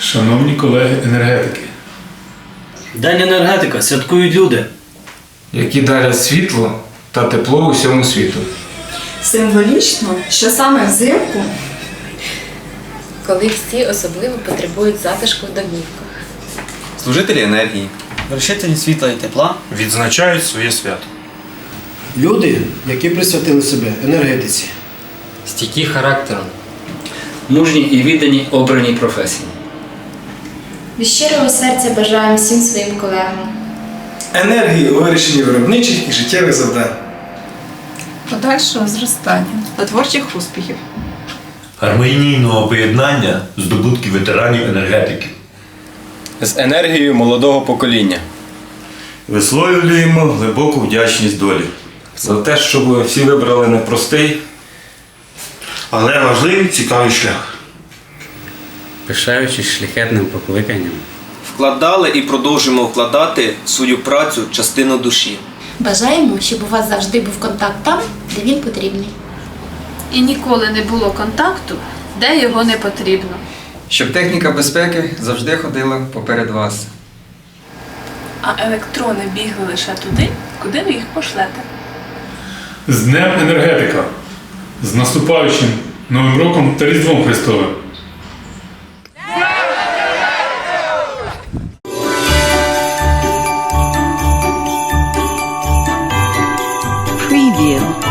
Шановні колеги енергетики, День енергетика святкують люди. які дарять світло та тепло усьому світу. Символічно, що саме взимку коли всі особливо потребують затишку в домівках. Служителі енергії. Вершителі світла і тепла. відзначають своє свято. Люди, які присвятили себе енергетиці. стійкі характером. Мужні і віддані обраній професії. Від щирого серця бажаємо всім своїм колегам. енергії у вирішенні виробничих і життєвих завдань. подальшого зростання та творчих успіхів. гармонійного поєднання здобутків ветеранів енергетики. З енергією молодого покоління. Висловлюємо глибоку вдячність долі. За те, щоб всі вибрали непростий, Але важливий цікавий шлях. Пишаючись шляхетним покликанням. Вкладали і продовжуємо вкладати в свою працю частину душі. Бажаємо, щоб у вас завжди був контакт там, де він потрібний. І ніколи не було контакту, де його не потрібно. Щоб техніка безпеки завжди ходила поперед вас. А електрони бігли лише туди, куди ви їх пошлете. з Днем енергетика, з наступаючим Новим роком та Різдвом Христовим! You.